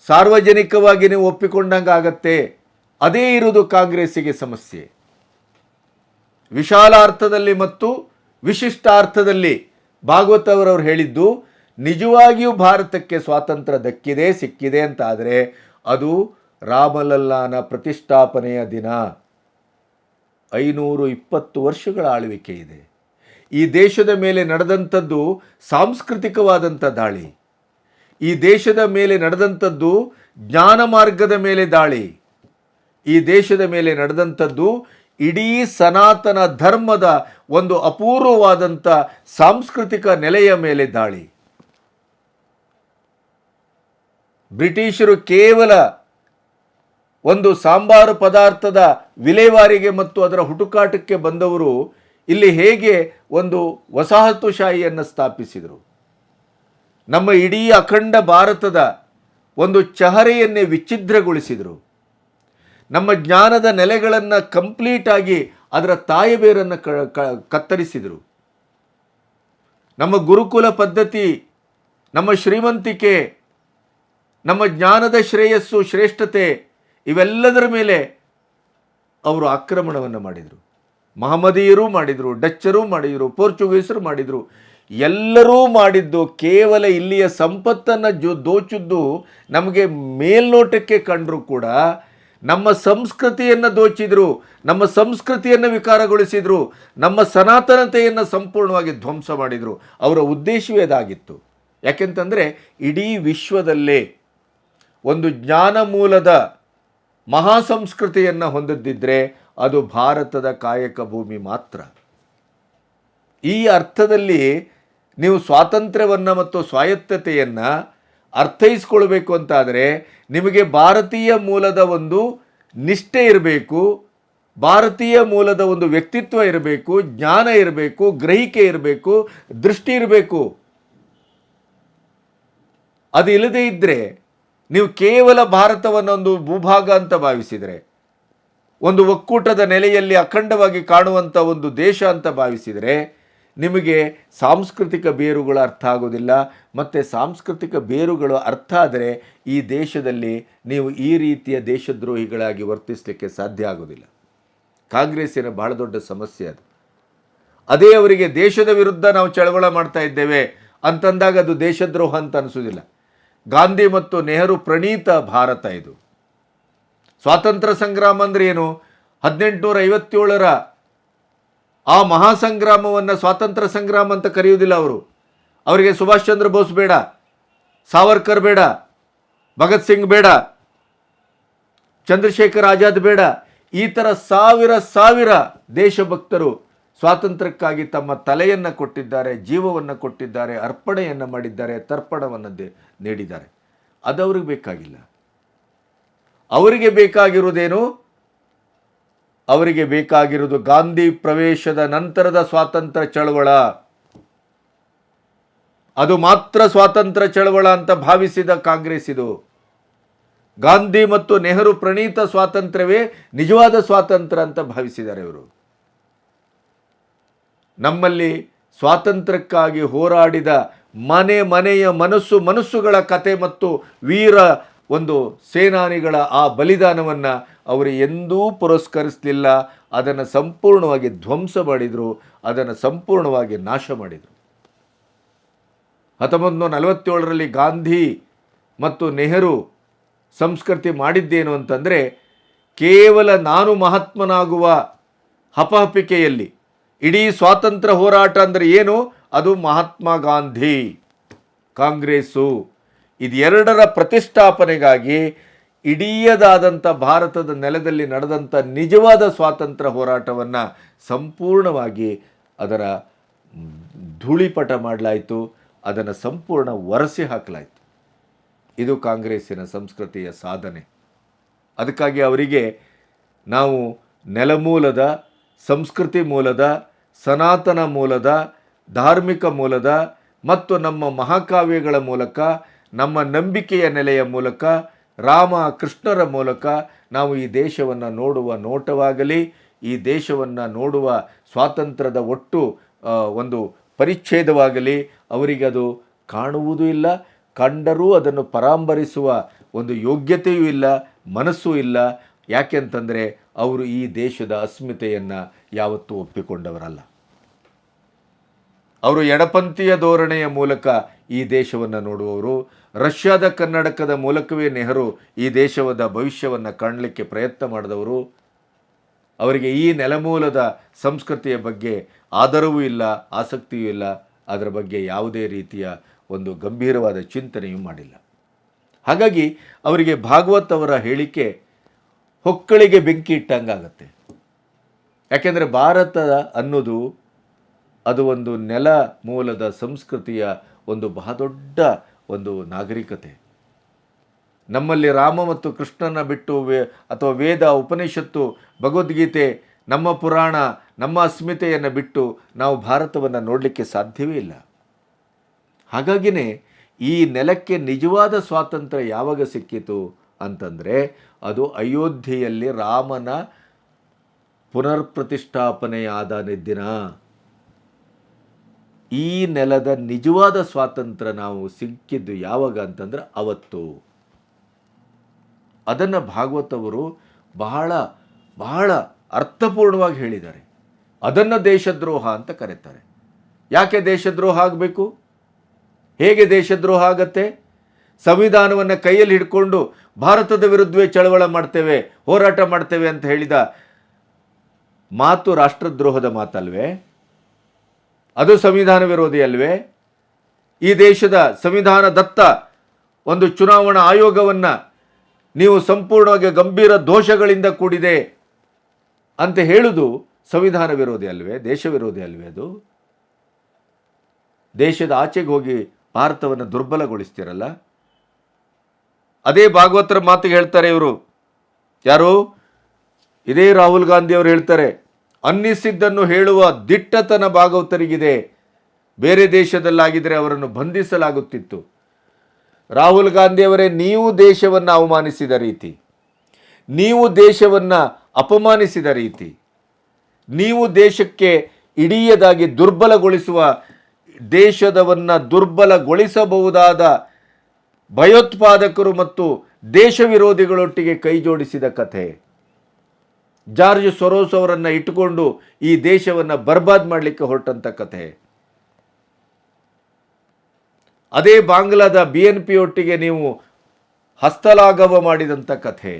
ಸಾರ್ವಜನಿಕವಾಗಿ ನೀವು ಒಪ್ಪಿಕೊಂಡಂಗೆ ಆಗತ್ತೆ. ಅದೇ ಇರುವುದು ಕಾಂಗ್ರೆಸ್ಸಿಗೆ ಸಮಸ್ಯೆ. ವಿಶಾಲ ಅರ್ಥದಲ್ಲಿ ಮತ್ತು ವಿಶಿಷ್ಟ ಅರ್ಥದಲ್ಲಿ ಭಾಗವತ್ ಅವರವರು ಹೇಳಿದ್ದು ನಿಜವಾಗಿಯೂ ಭಾರತಕ್ಕೆ ಸ್ವಾತಂತ್ರ್ಯ ದಕ್ಕಿದೆ, ಸಿಕ್ಕಿದೆ ಅಂತಾದರೆ ಅದು ರಾಮಲಲ್ಲಾನ ಪ್ರತಿಷ್ಠಾಪನೆಯ ದಿನ. ಐನೂರು ಇಪ್ಪತ್ತು ವರ್ಷಗಳ ಆಳ್ವಿಕೆ ಇದೆ. ಈ ದೇಶದ ಮೇಲೆ ನಡೆದಂಥದ್ದು ಸಾಂಸ್ಕೃತಿಕವಾದಂಥ ದಾಳಿ. ಈ ದೇಶದ ಮೇಲೆ ನಡೆದಂಥದ್ದು ಜ್ಞಾನ ಮಾರ್ಗದ ಮೇಲೆ ದಾಳಿ. ಈ ದೇಶದ ಮೇಲೆ ನಡೆದಂಥದ್ದು ಇಡೀ ಸನಾತನ ಧರ್ಮದ ಒಂದು ಅಪೂರ್ವವಾದಂಥ ಸಾಂಸ್ಕೃತಿಕ ನೆಲೆಯ ಮೇಲೆ ದಾಳಿ. ಬ್ರಿಟಿಷರು ಕೇವಲ ಒಂದು ಸಾಂಬಾರು ಪದಾರ್ಥದ ವಿಲೇವಾರಿಗೆ ಮತ್ತು ಅದರ ಹುಟುಕಾಟಕ್ಕೆ ಬಂದವರು ಇಲ್ಲಿ ಹೇಗೆ ಒಂದು ವಸಾಹತುಶಾಹಿಯನ್ನು ಸ್ಥಾಪಿಸಿದರು. ನಮ್ಮ ಇಡೀ ಅಖಂಡ ಭಾರತದ ಒಂದು ಚಹರೆಯನ್ನೇ ವಿಚ್ಛಿದ್ರಗೊಳಿಸಿದರು. ನಮ್ಮ ಜ್ಞಾನದ ನೆಲೆಗಳನ್ನು ಕಂಪ್ಲೀಟಾಗಿ ಅದರ ತಾಯಬೇರನ್ನು ಕತ್ತರಿಸಿದರು. ನಮ್ಮ ಗುರುಕುಲ ಪದ್ಧತಿ, ನಮ್ಮ ಶ್ರೀಮಂತಿಕೆ ನಮ್ಮ ಜ್ಞಾನದ ಶ್ರೇಯಸ್ಸು, ಶ್ರೇಷ್ಠತೆ ಇವೆಲ್ಲದರ ಮೇಲೆ ಅವರು ಆಕ್ರಮಣವನ್ನು ಮಾಡಿದರು. ಮಹಮ್ಮದೀಯರು ಮಾಡಿದರು, ಡಚ್ಚರು ಮಾಡಿದರು, ಪೋರ್ಚುಗೀಸರು ಮಾಡಿದರು. ಎಲ್ಲರೂ ಮಾಡಿದ್ದು ಕೇವಲ ಇಲ್ಲಿಯ ಸಂಪತ್ತನ್ನು ಜೋ, ದೋಚಿದ್ದು ನಮಗೆ ಮೇಲ್ನೋಟಕ್ಕೆ ಕಂಡರೂ ಕೂಡ ನಮ್ಮ ಸಂಸ್ಕೃತಿಯನ್ನು ದೋಚಿದ್ರು, ನಮ್ಮ ಸಂಸ್ಕೃತಿಯನ್ನು ವಿಕಾರಗೊಳಿಸಿದರು, ನಮ್ಮ ಸನಾತನತೆಯನ್ನು ಸಂಪೂರ್ಣವಾಗಿ ಧ್ವಂಸ ಮಾಡಿದರು. ಅವರ ಉದ್ದೇಶವೇ ಅದಾಗಿತ್ತು. ಯಾಕೆಂತಂದರೆ ಇಡೀ ವಿಶ್ವದಲ್ಲೇ ಒಂದು ಜ್ಞಾನ ಮೂಲದ ಮಹಾ ಸಂಸ್ಕೃತಿಯನ್ನು ಹೊಂದದಿದ್ದರೆ ಅದು ಭಾರತದ ಕಾಯಕ ಭೂಮಿ ಮಾತ್ರ. ಈ ಅರ್ಥದಲ್ಲಿ ನೀವು ಸ್ವಾತಂತ್ರ್ಯವನ್ನು ಮತ್ತು ಸ್ವಾಯತ್ತತೆಯನ್ನು ಅರ್ಥೈಸ್ಕೊಳ್ಬೇಕು ಅಂತಾದರೆ ನಿಮಗೆ ಭಾರತೀಯ ಮೂಲದ ಒಂದು ನಿಷ್ಠೆ ಇರಬೇಕು, ಭಾರತೀಯ ಮೂಲದ ಒಂದು ವ್ಯಕ್ತಿತ್ವ ಇರಬೇಕು, ಜ್ಞಾನ ಇರಬೇಕು, ಗ್ರಹಿಕೆ ಇರಬೇಕು, ದೃಷ್ಟಿ ಇರಬೇಕು. ಅದು ಇಲ್ಲದೇ ಇದ್ದರೆ ನೀವು ಕೇವಲ ಭಾರತವನ್ನೊಂದು ಭೂಭಾಗ ಅಂತ ಭಾವಿಸಿದರೆ, ಒಂದು ಒಕ್ಕೂಟದ ನೆಲೆಯಲ್ಲಿ ಅಖಂಡವಾಗಿ ಕಾಣುವಂಥ ಒಂದು ದೇಶ ಅಂತ ಭಾವಿಸಿದರೆ, ನಿಮಗೆ ಸಾಂಸ್ಕೃತಿಕ ಬೇರುಗಳು ಅರ್ಥ ಆಗೋದಿಲ್ಲ. ಮತ್ತು ಸಾಂಸ್ಕೃತಿಕ ಬೇರುಗಳು ಅರ್ಥ ಆದರೆ ಈ ದೇಶದಲ್ಲಿ ನೀವು ಈ ರೀತಿಯ ದೇಶದ್ರೋಹಿಗಳಾಗಿ ವರ್ತಿಸಲಿಕ್ಕೆ ಸಾಧ್ಯ ಆಗೋದಿಲ್ಲ. ಕಾಂಗ್ರೆಸ್ಸಿನ ಬಹಳ ದೊಡ್ಡ ಸಮಸ್ಯೆ ಅದು. ಅದೇ ಅವರಿಗೆ ದೇಶದ ವಿರುದ್ಧ ನಾವು ಚಳವಳ ಮಾಡ್ತಾ ಇದ್ದೇವೆ ಅಂತಂದಾಗ ಅದು ದೇಶದ್ರೋಹ ಅಂತ ಅನಿಸೋದಿಲ್ಲ ಗಾಂಧಿ ಮತ್ತು ನೆಹರು ಪ್ರಣೀತ ಭಾರತ ಇದು. ಸ್ವಾತಂತ್ರ್ಯ ಸಂಗ್ರಾಮ ಅಂದರೆ ಏನು? ಹದಿನೆಂಟುನೂರ ಐವತ್ತೇಳರ ಆ ಮಹಾಸಂಗ್ರಾಮವನ್ನು ಸ್ವಾತಂತ್ರ್ಯ ಸಂಗ್ರಾಮ ಅಂತ ಕರೆಯುವುದಿಲ್ಲ ಅವರು. ಅವರಿಗೆ ಸುಭಾಷ್ ಚಂದ್ರ ಬೋಸ್ ಬೇಡ, ಸಾವರ್ಕರ್ ಬೇಡ, ಭಗತ್ ಸಿಂಗ್ ಬೇಡ, ಚಂದ್ರಶೇಖರ್ ಆಜಾದ್ ಬೇಡ. ಈ ಥರ ಸಾವಿರ ಸಾವಿರ ದೇಶಭಕ್ತರು ಸ್ವಾತಂತ್ರ್ಯಕ್ಕಾಗಿ ತಮ್ಮ ತಲೆಯನ್ನು ಕೊಟ್ಟಿದ್ದಾರೆ, ಜೀವವನ್ನು ಕೊಟ್ಟಿದ್ದಾರೆ, ಅರ್ಪಣೆಯನ್ನು ಮಾಡಿದ್ದಾರೆ ತರ್ಪಣವನ್ನು ನೀಡಿದ್ದಾರೆ. ಅದು ಅವ್ರಿಗೆ ಬೇಕಾಗಿಲ್ಲ. ಅವರಿಗೆ ಬೇಕಾಗಿರುವುದೇನು? ಅವರಿಗೆ ಬೇಕಾಗಿರುವುದು ಗಾಂಧಿ ಪ್ರವೇಶದ ನಂತರದ ಸ್ವಾತಂತ್ರ್ಯ ಚಳವಳ. ಅದು ಮಾತ್ರ ಸ್ವಾತಂತ್ರ್ಯ ಚಳವಳ ಅಂತ ಭಾವಿಸಿದ ಕಾಂಗ್ರೆಸ್ ಇದು. ಗಾಂಧಿ ಮತ್ತು ನೆಹರು ಪ್ರಣೀತ ಸ್ವಾತಂತ್ರ್ಯವೇ ನಿಜವಾದ ಸ್ವಾತಂತ್ರ್ಯ ಅಂತ ಭಾವಿಸಿದ್ದಾರೆ ಇವರು. ನಮ್ಮಲ್ಲಿ ಸ್ವಾತಂತ್ರ್ಯಕ್ಕಾಗಿ ಹೋರಾಡಿದ ಮನೆ ಮನೆಯ ಮನಸ್ಸು ಮನಸ್ಸುಗಳ ಕತೆ ಮತ್ತು ವೀರ ಒಂದು ಸೇನಾನಿಗಳ ಆ ಬಲಿದಾನವನ್ನು ಅವರು ಎಂದೂ ಪುರಸ್ಕರಿಸಲಿಲ್ಲ. ಅದನ್ನು ಸಂಪೂರ್ಣವಾಗಿ ಧ್ವಂಸ ಮಾಡಿದರು. ಅದನ್ನು ಸಂಪೂರ್ಣವಾಗಿ ನಾಶ ಮಾಡಿದರು. ಹತ್ತೊಂಬತ್ತು ನಲವತ್ತೇಳರಲ್ಲಿ ಗಾಂಧಿ ಮತ್ತು ನೆಹರು ಸಂಸ್ಕೃತಿ ಮಾಡಿದ್ದೇನು ಅಂತಂದರೆ ಕೇವಲ ನಾನು ಮಹಾತ್ಮನಾಗುವ ಹಪಹಪಿಕೆಯಲ್ಲಿ ಇಡೀ ಸ್ವಾತಂತ್ರ್ಯ ಹೋರಾಟ ಅಂದರೆ ಏನು? ಅದು ಮಹಾತ್ಮ ಗಾಂಧಿ, ಕಾಂಗ್ರೆಸ್ಸು. ಇದೆರಡರ ಪ್ರತಿಷ್ಠಾಪನೆಗಾಗಿ ಇಡೀಯದಾದಂಥ ಭಾರತದ ನೆಲದಲ್ಲಿ ನಡೆದಂಥ ನಿಜವಾದ ಸ್ವಾತಂತ್ರ್ಯ ಹೋರಾಟವನ್ನು ಸಂಪೂರ್ಣವಾಗಿ ಅದರ ಧೂಳಿಪಟ ಮಾಡಲಾಯಿತು, ಅದನ್ನು ಸಂಪೂರ್ಣ ಒರೆಸಿ ಹಾಕಲಾಯಿತು. ಇದು ಕಾಂಗ್ರೆಸ್ಸಿನ ಸಂಸ್ಕೃತಿಯ ಸಾಧನೆ. ಅದಕ್ಕಾಗಿ ಅವರಿಗೆ ನಾವು ನೆಲಮೂಲದ, ಸಂಸ್ಕೃತಿ ಮೂಲದ ಸನಾತನ ಮೂಲದ, ಧಾರ್ಮಿಕ ಮೂಲದ ಮತ್ತು ನಮ್ಮ ಮಹಾಕಾವ್ಯಗಳ ಮೂಲಕ, ನಮ್ಮ ನಂಬಿಕೆಯ ನೆಲೆಯ ಮೂಲಕ, ರಾಮ ಕೃಷ್ಣರ ಮೂಲಕ ನಾವು ಈ ದೇಶವನ್ನು ನೋಡುವ ನೋಟವಾಗಲಿ, ಈ ದೇಶವನ್ನು ನೋಡುವ ಸ್ವಾತಂತ್ರ್ಯದ ಒಟ್ಟು ಒಂದು ಪರಿಚ್ಛೇದವಾಗಲಿ, ಅವರಿಗೆ ಅದು ಕಾಣುವುದೂ ಇಲ್ಲ, ಕಂಡರೂ ಅದನ್ನು ಪರಾಂಬರಿಸುವ ಒಂದು ಯೋಗ್ಯತೆಯೂ ಇಲ್ಲ, ಮನಸ್ಸೂ ಇಲ್ಲ. ಯಾಕೆಂತಂದರೆ ಅವರು ಈ ದೇಶದ ಅಸ್ಮಿತೆಯನ್ನು ಯಾವತ್ತೂ ಒಪ್ಪಿಕೊಂಡವರಲ್ಲ. ಅವರು ಎಡಪಂಥೀಯ ಧೋರಣೆಯ ಮೂಲಕ ಈ ದೇಶವನ್ನು ನೋಡುವವರು. ರಷ್ಯಾದ ಕನ್ನಡಕದ ಮೂಲಕವೇ ನೆಹರು ಈ ದೇಶವದ ಭವಿಷ್ಯವನ್ನು ಕಾಣಲಿಕ್ಕೆ ಪ್ರಯತ್ನ ಮಾಡಿದವರು. ಅವರಿಗೆ ಈ ನೆಲಮೂಲದ ಸಂಸ್ಕೃತಿಯ ಬಗ್ಗೆ ಆದರವೂ ಇಲ್ಲ, ಆಸಕ್ತಿಯೂ ಇಲ್ಲ. ಅದರ ಬಗ್ಗೆ ಯಾವುದೇ ರೀತಿಯ ಒಂದು ಗಂಭೀರವಾದ ಚಿಂತನೆಯೂ ಮಾಡಿಲ್ಲ. ಹಾಗಾಗಿ ಅವರಿಗೆ ಭಾಗವತ್ ಅವರ ಹೇಳಿಕೆ ಹೊಕ್ಕಳಿಗೆ ಬೆಂಕಿ ಇಟ್ಟಂಗಾಗತ್ತೆ. ಯಾಕೆಂದರೆ ಭಾರತ ಅನ್ನೋದು ಅದು ಒಂದು ನೆಲ ಮೂಲದ ಸಂಸ್ಕೃತಿಯ ಒಂದು ಬಹುದೊಡ್ಡ ಒಂದು ನಾಗರಿಕತೆ. ನಮ್ಮಲ್ಲಿ ರಾಮ ಮತ್ತು ಕೃಷ್ಣನ ಬಿಟ್ಟು ವೇ, ಅಥವಾ ವೇದ ಉಪನಿಷತ್ತು, ಭಗವದ್ಗೀತೆ, ನಮ್ಮ ಪುರಾಣ, ನಮ್ಮ ಅಸ್ಮಿತೆಯನ್ನು ಬಿಟ್ಟು ನಾವು ಭಾರತವನ್ನು ನೋಡಲಿಕ್ಕೆ ಸಾಧ್ಯವೇ ಇಲ್ಲ. ಹಾಗಾಗಿಯೇ ಈ ನೆಲಕ್ಕೆ ನಿಜವಾದ ಸ್ವಾತಂತ್ರ್ಯ ಯಾವಾಗ ಸಿಕ್ಕಿತು ಅಂತಂದರೆ ಅದು ಅಯೋಧ್ಯೆಯಲ್ಲಿ ರಾಮನ ಪುನರ್ ಪ್ರತಿಷ್ಠಾಪನೆಯಾದ ದಿನ. ಈ ನೆಲದ ನಿಜವಾದ ಸ್ವಾತಂತ್ರ್ಯ ನಾವು ಸಿಕ್ಕಿದ್ದು ಯಾವಾಗ ಅಂತಂದ್ರೆ ಅವತ್ತು. ಅದನ್ನು ಭಾಗವತ್ ಅವರು ಬಹಳ ಬಹಳ ಅರ್ಥಪೂರ್ಣವಾಗಿ ಹೇಳಿದ್ದಾರೆ. ಅದನ್ನು ದೇಶದ್ರೋಹ ಅಂತ ಕರೀತಾರೆ. ಯಾಕೆ ದೇಶದ್ರೋಹ ಆಗಬೇಕು? ಹೇಗೆ ದೇಶದ್ರೋಹ ಆಗತ್ತೆ? ಸಂವಿಧಾನವನ್ನು ಕೈಯಲ್ಲಿ ಹಿಡ್ಕೊಂಡು ಭಾರತದ ವಿರುದ್ಧವೇ ಚಳವಳ ಮಾಡ್ತೇವೆ, ಹೋರಾಟ ಮಾಡ್ತೇವೆ ಅಂತ ಹೇಳಿದ ಮಾತು ರಾಷ್ಟ್ರದ್ರೋಹದ ಮಾತಲ್ವೇ? ಅದು ಸಂವಿಧಾನ ವಿರೋಧಿ ಅಲ್ವೇ? ಈ ದೇಶದ ಸಂವಿಧಾನ ದತ್ತ ಒಂದು ಚುನಾವಣಾ ಆಯೋಗವನ್ನು ನೀವು ಸಂಪೂರ್ಣವಾಗಿ ಗಂಭೀರ ದೋಷಗಳಿಂದ ಕೂಡಿದೆ ಅಂತ ಹೇಳುವುದು ಸಂವಿಧಾನ ವಿರೋಧಿ ಅಲ್ವೇ? ದೇಶ ವಿರೋಧಿ ಅಲ್ವೇ ಅದು? ದೇಶದ ಆಚೆಗೆ ಹೋಗಿ ಭಾರತವನ್ನು ದುರ್ಬಲಗೊಳಿಸ್ತೀರಲ್ಲ? ಅದೇ ಭಾಗವತರ ಮಾತಿಗೆ ಹೇಳ್ತಾರೆ ಇವರು. ಯಾರು? ಇದೇ ರಾಹುಲ್ ಗಾಂಧಿ ಅವರು ಹೇಳ್ತಾರೆ ಅನ್ನಿಸಿದ್ದನ್ನು ಹೇಳುವ ದಿಟ್ಟತನ ಭಾಗವತರಿಗಿದೆ. ಬೇರೆ ದೇಶದಲ್ಲಾಗಿದ್ದರೆ ಅವರನ್ನು ಬಂಧಿಸಲಾಗುತ್ತಿತ್ತು. ರಾಹುಲ್ ಗಾಂಧಿಯವರೇ ನೀವು ದೇಶವನ್ನು ಅವಮಾನಿಸಿದ ರೀತಿ, ನೀವು ದೇಶವನ್ನು ಅಪಮಾನಿಸಿದ ರೀತಿ, ನೀವು ದೇಶಕ್ಕೆ ಇಡೀಯದಾಗಿ ದುರ್ಬಲಗೊಳಿಸುವ, ದೇಶದವನ್ನು ದುರ್ಬಲಗೊಳಿಸಬಹುದಾದ ಭಯೋತ್ಪಾದಕರು ಮತ್ತು ದೇಶ ವಿರೋಧಿಗಳೊಟ್ಟಿಗೆ ಕೈಜೋಡಿಸಿದ ಕಥೆ. ಜಾರ್ಜ್ ಸೊರೋಸ್ ಅವರನ್ನು ಇಟ್ಟುಕೊಂಡು ಈ ದೇಶವನ್ನು ಬರ್ಬಾದ್ ಮಾಡಲಿಕ್ಕೆ ಹೊರಟಂಥ ಕಥೆ. ಅದೇ ಬಾಂಗ್ಲಾದ ಬಿ ಎನ್ ಪಿ ಒಟ್ಟಿಗೆ ನೀವು ಹಸ್ತಲಾಘವ ಮಾಡಿದಂಥ ಕಥೆ.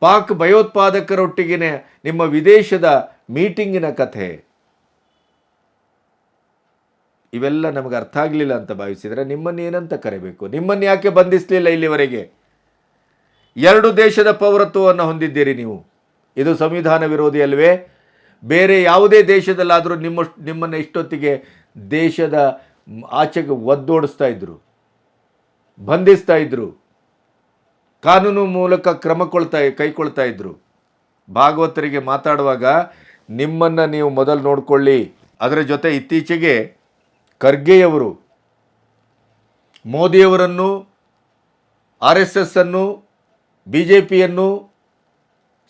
ಪಾಕ್ ಭಯೋತ್ಪಾದಕರೊಟ್ಟಿಗಿನ ನಿಮ್ಮ ವಿದೇಶದ ಮೀಟಿಂಗಿನ ಕಥೆ. ಇವೆಲ್ಲ ನಮಗೆ ಅರ್ಥ ಆಗಲಿಲ್ಲ ಅಂತ ಭಾವಿಸಿದರೆ ನಿಮ್ಮನ್ನು ಏನಂತ ಕರಿಬೇಕು? ನಿಮ್ಮನ್ನು ಯಾಕೆ ಬಂಧಿಸಲಿಲ್ಲ ಇಲ್ಲಿವರೆಗೆ? ಎರಡು ದೇಶದ ಪೌರತ್ವವನ್ನು ಹೊಂದಿದ್ದೀರಿ ನೀವು. ಇದು ಸಂವಿಧಾನ ವಿರೋಧಿ ಅಲ್ವೇ? ಬೇರೆ ಯಾವುದೇ ದೇಶದಲ್ಲಾದರೂ ನಿಮ್ಮ ನಿಮ್ಮನ್ನು ಇಷ್ಟೊತ್ತಿಗೆ ದೇಶದ ಆಚೆಗೆ ಒದ್ದೋಡಿಸ್ತಾ ಇದ್ರು. ಬಂಧಿಸ್ತಾ ಇದ್ರು. ಕಾನೂನು ಮೂಲಕ ಕ್ರಮ ಕೊಳ್ತಾ, ಕೈಕೊಳ್ತಾ ಇದ್ರು. ಭಾಗವತರಿಗೆ ಮಾತಾಡುವಾಗ ನಿಮ್ಮನ್ನು ನೀವು ಮೊದಲು ನೋಡಿಕೊಳ್ಳಿ. ಅದರ ಜೊತೆ ಇತ್ತೀಚೆಗೆ ಖರ್ಗೆಯವರು, ಮೋದಿಯವರನ್ನು, ಆರ್ ಎಸ್ ಎಸ್ ಅನ್ನು ಬಿ ಜೆ ಪಿಯನ್ನು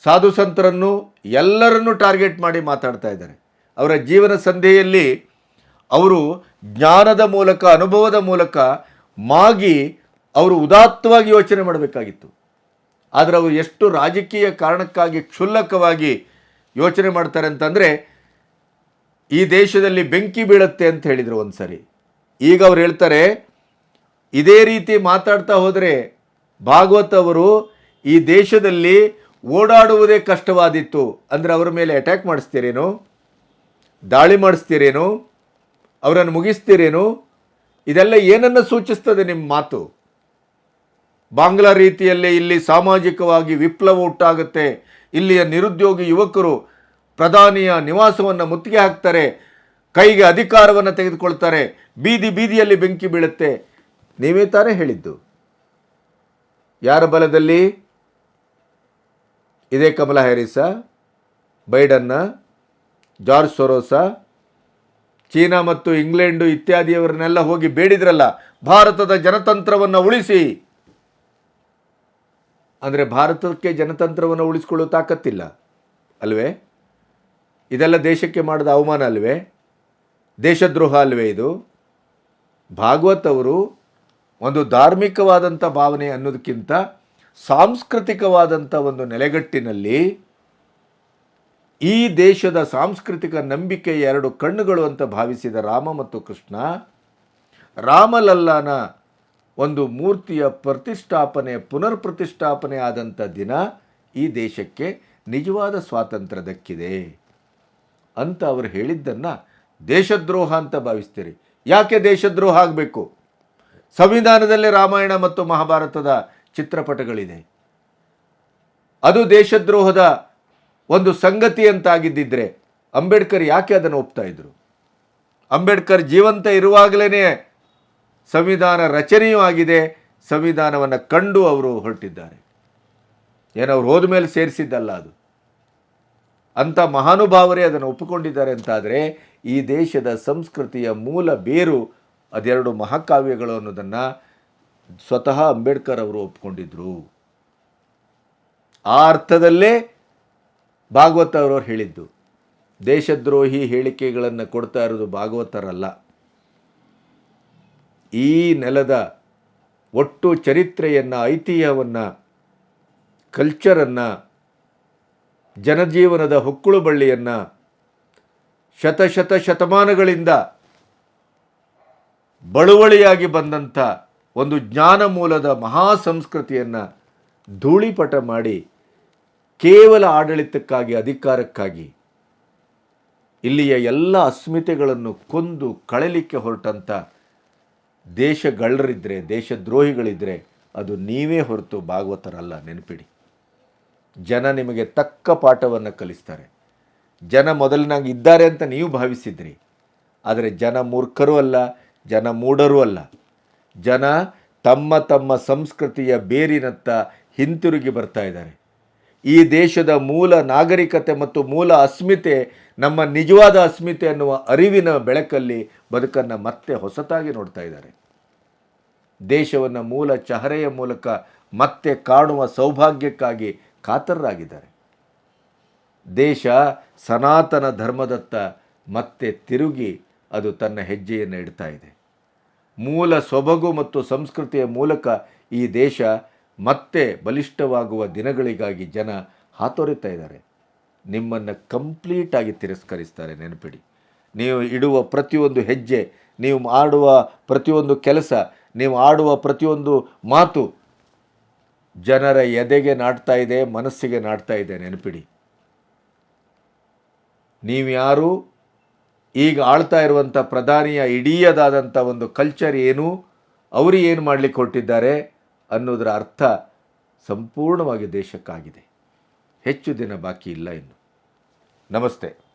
ಸಾಧು ಸಂತರನ್ನು ಎಲ್ಲರನ್ನೂ ಟಾರ್ಗೆಟ್ ಮಾಡಿ ಮಾತಾಡ್ತಾ ಇದ್ದಾರೆ. ಅವರ ಜೀವನ ಸಂಧೆಯಲ್ಲಿ ಅವರು ಜ್ಞಾನದ ಮೂಲಕ, ಅನುಭವದ ಮೂಲಕ ಮಾಗಿ ಅವರು ಉದಾತ್ತವಾಗಿ ಯೋಚನೆ ಮಾಡಬೇಕಾಗಿತ್ತು. ಆದರೆ ಅವರು ಎಷ್ಟು ರಾಜಕೀಯ ಕಾರಣಕ್ಕಾಗಿ ಕ್ಷುಲ್ಲಕವಾಗಿ ಯೋಚನೆ ಮಾಡ್ತಾರೆ ಅಂತಂದರೆ, ಈ ದೇಶದಲ್ಲಿ ಬೆಂಕಿ ಬೀಳುತ್ತೆ ಅಂತ ಹೇಳಿದರು ಒಂದು ಸರಿ ಈಗ ಅವ್ರು ಹೇಳ್ತಾರೆ, ಇದೇ ರೀತಿ ಮಾತಾಡ್ತಾ ಹೋದರೆ ಭಾಗವತ್ ಅವರು ಈ ದೇಶದಲ್ಲಿ ಓಡಾಡುವುದೇ ಕಷ್ಟವಾದಿತ್ತು ಅಂದರೆ ಅವರ ಮೇಲೆ ಅಟ್ಯಾಕ್ ಮಾಡಿಸ್ತೀರೇನು? ದಾಳಿ ಮಾಡಿಸ್ತೀರೇನು? ಅವರನ್ನು ಮುಗಿಸ್ತೀರೇನು? ಇದೆಲ್ಲ ಏನನ್ನು ಸೂಚಿಸ್ತದೆ ನಿಮ್ಮ ಮಾತು? ಬಾಂಗ್ಲಾ ರೀತಿಯಲ್ಲೇ ಇಲ್ಲಿ ಸಾಮಾಜಿಕವಾಗಿ ವಿಪ್ಲವ ಉಂಟಾಗುತ್ತೆ ಇಲ್ಲಿಯ ನಿರುದ್ಯೋಗಿ ಯುವಕರು ಪ್ರಧಾನಿಯ ನಿವಾಸವನ್ನು ಮುತ್ತಿಗೆ ಹಾಕ್ತಾರೆ. ಕೈಗೆ ಅಧಿಕಾರವನ್ನು ತೆಗೆದುಕೊಳ್ತಾರೆ. ಬೀದಿ ಬೀದಿಯಲ್ಲಿ ಬೆಂಕಿ ಬೀಳುತ್ತೆ. ನೀವೇ ತಾನೇ ಹೇಳಿದ್ದು. ಯಾರ ಬಲದಲ್ಲಿ? ಇದೇ ಕಮಲ ಹ್ಯಾರಿಸ, ಬೈಡನ್ನ, ಜಾರ್ಜ್ ಸೊರೋಸ, ಚೀನಾ ಮತ್ತು ಇಂಗ್ಲೆಂಡು ಇತ್ಯಾದಿಯವರನ್ನೆಲ್ಲ ಹೋಗಿ ಬೇಡಿದ್ರಲ್ಲ, ಭಾರತದ ಜನತಂತ್ರವನ್ನು ಉಳಿಸಿ. ಅಂದರೆ ಭಾರತಕ್ಕೆ ಜನತಂತ್ರವನ್ನು ಉಳಿಸ್ಕೊಳ್ಳೋ ತಾಕತ್ತಿಲ್ಲ, ಅಲ್ವೇ? ಇದೆಲ್ಲ ದೇಶಕ್ಕೆ ಮಾಡಿದ ಅವಮಾನ ಅಲ್ವೇ? ದೇಶದ್ರೋಹ ಅಲ್ವೇ ಇದು? ಭಾಗವತ್ ಅವರು ಒಂದು ಧಾರ್ಮಿಕವಾದಂಥ ಭಾವನೆ ಅನ್ನೋದಕ್ಕಿಂತ ಸಾಂಸ್ಕೃತಿಕವಾದಂಥ ಒಂದು ನೆಲೆಗಟ್ಟಿನಲ್ಲಿ ಈ ದೇಶದ ಸಾಂಸ್ಕೃತಿಕ ನಂಬಿಕೆ ಎರಡು ಕಣ್ಣುಗಳು ಅಂತ ಭಾವಿಸಿದ ರಾಮ ಮತ್ತು ಕೃಷ್ಣ, ರಾಮಲಲ್ಲನ ಒಂದು ಮೂರ್ತಿಯ ಪ್ರತಿಷ್ಠಾಪನೆ ಪುನರ್ ಪ್ರತಿಷ್ಠಾಪನೆ ಆದಂಥ ದಿನ ಈ ದೇಶಕ್ಕೆ ನಿಜವಾದ ಸ್ವಾತಂತ್ರ್ಯ ದಕ್ಕಿದೆ ಅಂತ ಅವರು ಹೇಳಿದ್ದನ್ನು ದೇಶದ್ರೋಹ ಅಂತ ಭಾವಿಸ್ತೀರಿ. ಯಾಕೆ ದೇಶದ್ರೋಹ ಆಗಬೇಕು? ಸಂವಿಧಾನದಲ್ಲಿ ರಾಮಾಯಣ ಮತ್ತು ಮಹಾಭಾರತದ ಚಿತ್ರಪಟಗಳಿದೆ. ಅದು ದೇಶದ್ರೋಹದ ಒಂದು ಸಂಗತಿ ಅಂತಾಗಿದ್ದಿದ್ರೆ ಅಂಬೇಡ್ಕರ್ ಯಾಕೆ ಅದನ್ನು ಒಪ್ತಾ ಇದ್ರು? ಅಂಬೇಡ್ಕರ್ ಜೀವಂತ ಇರುವಾಗಲೇ ಸಂವಿಧಾನ ರಚನೆಯೂ ಆಗಿದೆ, ಸಂವಿಧಾನವನ್ನು ಕಂಡು ಅವರು ಹೊರಟಿದ್ದಾರೆ. ಏನವ್ರು ಹೋದ ಮೇಲೆ ಸೇರಿಸಿದ್ದಲ್ಲ ಅದು. ಅಂಥ ಮಹಾನುಭಾವರೇ ಅದನ್ನು ಒಪ್ಪಿಕೊಂಡಿದ್ದಾರೆ ಅಂತಾದರೆ ಈ ದೇಶದ ಸಂಸ್ಕೃತಿಯ ಮೂಲ ಬೇರು ಅದೆರಡು ಮಹಾಕಾವ್ಯಗಳು ಅನ್ನೋದನ್ನು ಸ್ವತಃ ಅಂಬೇಡ್ಕರ್ ಅವರು ಒಪ್ಕೊಂಡಿದ್ರು. ಆ ಅರ್ಥದಲ್ಲೇ ಭಾಗವತ ಅವರು ಹೇಳಿದ್ದು. ದೇಶದ್ರೋಹಿ ಹೇಳಿಕೆಗಳನ್ನು ಕೊಡ್ತಾ ಇರೋದು ಭಾಗವತರಲ್ಲ. ಈ ನೆಲದ ಒಟ್ಟು ಚರಿತ್ರೆಯನ್ನು, ಐತಿಹ್ಯವನ್ನು ಕಲ್ಚರನ್ನು ಜನಜೀವನದ ಹೊಕ್ಕುಳು ಬಳ್ಳಿಯನ್ನು ಶತಶತ ಶತಮಾನಗಳಿಂದ ಬಳುವಳಿಯಾಗಿ ಬಂದಂಥ ಒಂದು ಜ್ಞಾನ ಮೂಲದ ಮಹಾ ಸಂಸ್ಕೃತಿಯನ್ನು ಧೂಳಿಪಟ ಮಾಡಿ ಕೇವಲ ಆಡಳಿತಕ್ಕಾಗಿ, ಅಧಿಕಾರಕ್ಕಾಗಿ ಇಲ್ಲಿಯ ಎಲ್ಲ ಅಸ್ಮಿತೆಗಳನ್ನು ಕೊಂದು ಕಳಲಿಕ್ಕೆ ಹೊರಟಂಥ ದೇಶಗಳ್ಳರಿದ್ದರೆ ದೇಶದ್ರೋಹಿಗಳಿದ್ದರೆ ಅದು ನೀವೇ ಹೊರತು ಭಾಗವತರಲ್ಲ, ನೆನಪಿಡಿ. ಜನ ನಿಮಗೆ ತಕ್ಕ ಪಾಠವನ್ನು ಕಲಿಸ್ತಾರೆ. ಜನ ಮೊದಲಿನಾಗ ಇದ್ದಾರೆ ಅಂತ ನೀವು ಭಾವಿಸಿದ್ರಿ. ಆದರೆ ಜನ ಮೂರ್ಖರೂ ಅಲ್ಲ, ಜನ ಮೂಢರೂ ಅಲ್ಲ. ಜನ ತಮ್ಮ ತಮ್ಮ ಸಂಸ್ಕೃತಿಯ ಬೇರಿನತ್ತ ಹಿಂತಿರುಗಿ ಬರ್ತಾ ಇದ್ದಾರೆ. ಈ ದೇಶದ ಮೂಲ ನಾಗರಿಕತೆ ಮತ್ತು ಮೂಲ ಅಸ್ಮಿತೆ, ನಮ್ಮ ನಿಜವಾದ ಅಸ್ಮಿತೆ ಅನ್ನುವ ಅರಿವಿನ ಬೆಳಕಲ್ಲಿ ಬದುಕನ್ನು ಮತ್ತೆ ಹೊಸತಾಗಿ ನೋಡ್ತಾ ಇದ್ದಾರೆ. ದೇಶವನ್ನು ಮೂಲ ಚಹರೆಯ ಮೂಲಕ ಮತ್ತೆ ಕಾಣುವ ಸೌಭಾಗ್ಯಕ್ಕಾಗಿ ಕಾತರರಾಗಿದ್ದಾರೆ. ದೇಶ ಸನಾತನ ಧರ್ಮದತ್ತ ಮತ್ತೆ ತಿರುಗಿ ಅದು ತನ್ನ ಹೆಜ್ಜೆಯನ್ನು ಇಡ್ತಾ ಇದೆ. ಮೂಲ ಸೊಬಗು ಮತ್ತು ಸಂಸ್ಕೃತಿಯ ಮೂಲಕ ಈ ದೇಶ ಮತ್ತೆ ಬಲಿಷ್ಠವಾಗುವ ದಿನಗಳಿಗಾಗಿ ಜನ ಹಾತೊರಿತಾ ಇದ್ದಾರೆ. ನಿಮ್ಮನ್ನು ಕಂಪ್ಲೀಟಾಗಿ ತಿರಸ್ಕರಿಸ್ತಾರೆ ನೆನಪಿಡಿ. ನೀವು ಇಡುವ ಪ್ರತಿಯೊಂದು ಹೆಜ್ಜೆ, ನೀವು ಮಾಡುವ ಪ್ರತಿಯೊಂದು ಕೆಲಸ, ನೀವು ಆಡುವ ಪ್ರತಿಯೊಂದು ಮಾತು ಜನರ ಎದೆಗೆ ನಾಡ್ತಾ ಇದೆ, ಮನಸ್ಸಿಗೆ ನಾಡ್ತಾ ಇದೆ ನೆನಪಿಡಿ. ನೀವ್ಯಾರು ಈಗ ಆಳ್ತಾ ಇರುವಂಥ ಪ್ರಧಾನಿಯ ಇಡೀಯದಾದಂಥ ಒಂದು ಕಲ್ಚರ್ ಏನು? ಅವರು ಏನು ಮಾಡಲಿಕ್ಕೆ ಹೊರಟಿದ್ದಾರೆ ಅನ್ನೋದರ ಅರ್ಥ ಸಂಪೂರ್ಣವಾಗಿ ದೇಶಕ್ಕಾಗಿದೆ. ಹೆಚ್ಚು ದಿನ ಬಾಕಿ ಇಲ್ಲ ಇನ್ನು. ನಮಸ್ತೆ.